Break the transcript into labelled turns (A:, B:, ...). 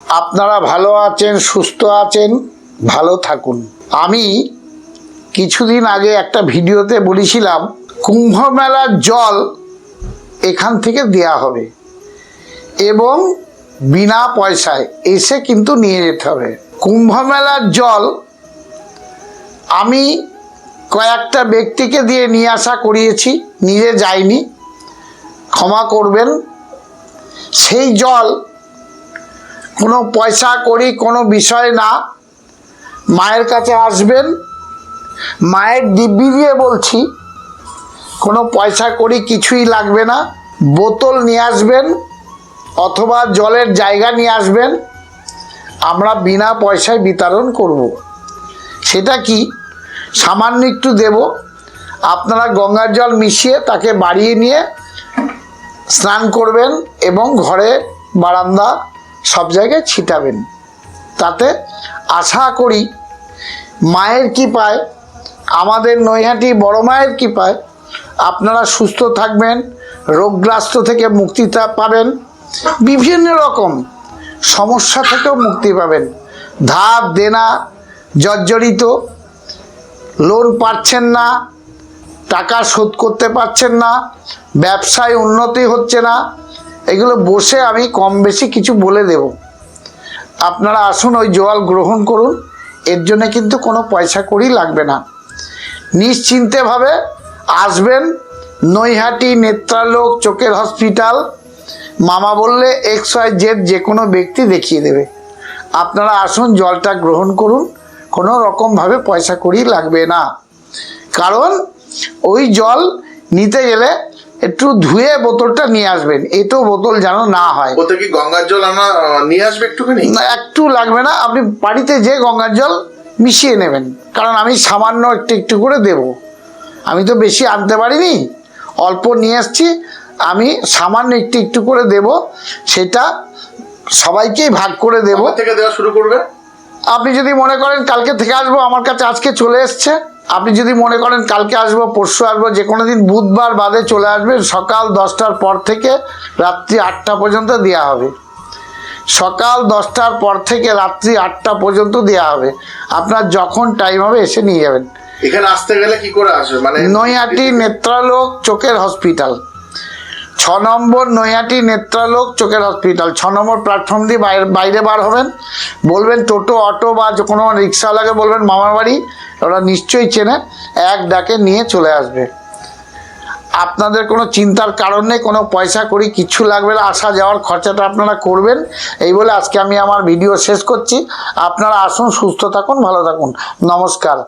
A: আপনারা ভালো আছেন, সুস্থ আছেন, ভালো থাকুন। আমি কিছুদিন আগে একটা ভিডিওতে বলেছিলাম কুম্ভ মেলার জল এখান থেকে দেয়া হবে এবং বিনা পয়সায় এসে কিন্তু নিয়ে যেতে হবে। কুম্ভ মেলার জল আমি কয়েকটা ব্যক্তিকে দিয়ে নিয়ে আসা করিয়েছি, নিজে যাইনি, ক্ষমা করবেন। সেই জল কোনো পয়সা করি কোনো বিষয় না। মায়ের কাছে আসবেন, মায়ের দিব্যি দিয়ে বলছি, কোনো পয়সা করি কিছুই লাগবে না। বোতল নিয়ে আসবেন অথবা জলের জায়গা নিয়ে আসবেন, আমরা বিনা পয়সায় বিতরণ করব। সেটা কি? সামান্য একটু দেব। আপনারা গঙ্গার জল মিশিয়ে তাকে বাড়িয়ে নিয়ে স্নান করবেন এবং ঘরে বারান্দা সব জায়গায় ছিটাবেন। তাতে আশা করি মায়ের কৃপায়, আমাদের নৈহাটি বড় মায়ের কৃপায় আপনারা সুস্থ থাকবেন, রোগগ্রস্ত থেকে মুক্তিটা পাবেন, বিভিন্ন রকম সমস্যা থেকেও মুক্তি পাবেন। ধার, দেনা, জর্জরিত, লোন পাচ্ছেন না, টাকা শোধ করতে পারছেন না, ব্যবসায় উন্নতি হচ্ছে না এগুলো বসে আমি কম বেশি কিছু বলে দেব। আপনারা আসুন, ওই জল গ্রহণ করুন। এর জন্য কিন্তু কোনো পয়সা করি লাগবে না। নিশ্চিন্তেভাবে আসবেন, নৈহাটি নেত্রালোক চোখের হসপিটাল। মামা বললে এক্স ওয়াই জেড যে কোনো ব্যক্তি দেখিয়ে দেবে। আপনারা আসুন, জলটা গ্রহণ করুন। কোনো রকমভাবে পয়সা করি লাগবে না। কারণ ওই জল নিতে গেলে একটু ধুয়ে বোতলটা নিয়ে আসবেন। এটো বোতল যেন না হয়।
B: বলতে কি গঙ্গার জল আমরা নিয়ে আসবে একটুখানি?
A: না একটু লাগবে না। আপনি বাড়িতে যে গঙ্গার জল মিশিয়ে নেবেন। কারণ আমি সামান্য একটু একটু করে দেব। আমি তো বেশি আনতে পারিনি। অল্প নিয়ে এসছি। আমি সামান্য একটু একটু করে দেব। সেটা সবাইকেই ভাগ করে দেব।
B: থেকে দেওয়া শুরু করবে?
A: আপনি যদি মনে করেন কালকে থেকে আসব আমার কাছে আজকে চলে এসছে। আপনি যদি মনে করেন কালকে আসব পরশু আসব যে কোনো দিন বুধবার বাদে চলে আসবেন সকাল দশটার পর থেকে রাত্রি আটটা পর্যন্ত দেওয়া হবে। সকাল দশটার পর থেকে রাত্রি আটটা পর্যন্ত দেওয়া হবে। আপনার যখন টাইম হবে এসে নিয়ে যাবেন।
B: এখানে আসতে গেলে কি করে আসবে? মানে
A: নৈহাটি নেত্রালোক চোখের হসপিটাল ছ নম্বর নৈহাটি নেত্রালোক চোখের হসপিটাল। ছ নম্বর প্ল্যাটফর্ম দিয়ে বাইরে বাইরে বার হবেন। বলবেন, টোটো, অটো বা কোনো রিক্সাওয়ালাকে বলবেন, মামার বাড়ি, ওরা নিশ্চয়ই চেনে, এক ডাকে নিয়ে চলে আসবে। আপনাদের কোনো চিন্তার কারণ নেই, কোনো পয়সা করি কিচ্ছু লাগবে না, আসা যাওয়ার খরচাটা আপনারা করবেন। এই বলে আজকে আমি আমার ভিডিও শেষ করছি। আপনারা আসুন, সুস্থ থাকুন, ভালো থাকুন। নমস্কার।